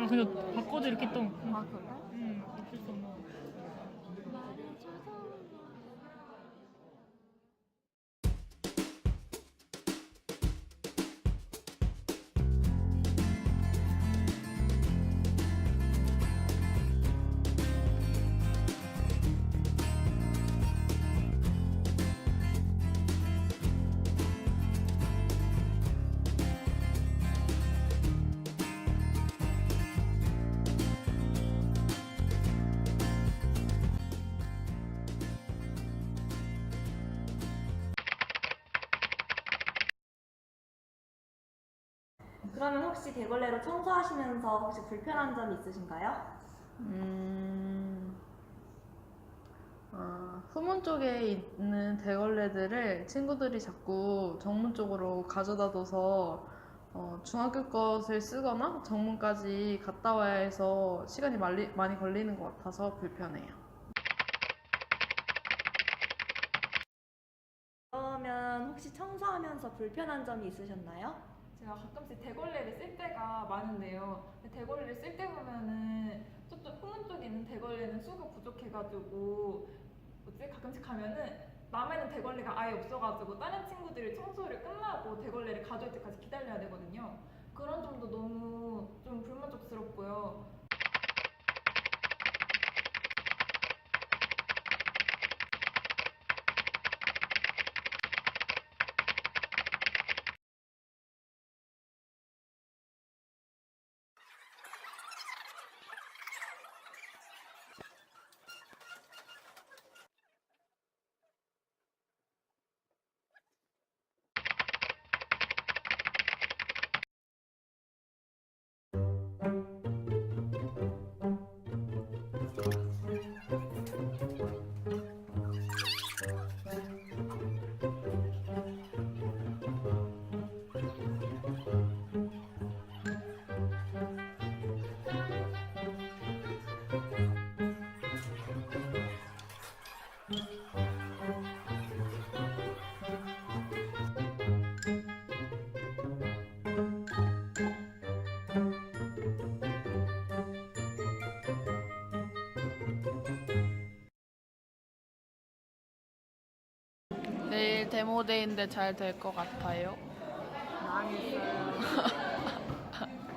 아 근데 바꿔도 이렇게 또아 그래? 음, 어쩔 수 없나 그러면 혹시 대걸레로 청소하시면서 혹시 불편한 점 있으신가요? 음, 아, 후문 쪽에 있는 대걸레들을 친구들이 자꾸 정문 쪽으로 가져다 둬서 어, 중학교 것을 쓰거나 정문까지 갔다 와야 해서 시간이 많이, 많이 걸리는 것 같아서 불편해요. 그러면 혹시 청소하면서 불편한 점이 있으셨나요? 제가 가끔씩 대걸레를 쓸 때가 많은데요. 대걸레를 쓸 때 보면은 저쪽 후문 쪽에 있는 대걸레는 수가 부족해가지고 뭐지 가끔씩 가면은 남아있는 대걸레가 아예 없어가지고 다른 친구들이 청소를 끝나고 대걸레를 가져올 때까지 기다려야 되거든요. 그런 점도 너무 좀 불만족스럽고요. 내일 데모데이인데 잘 될 것 같아요. 망했어요.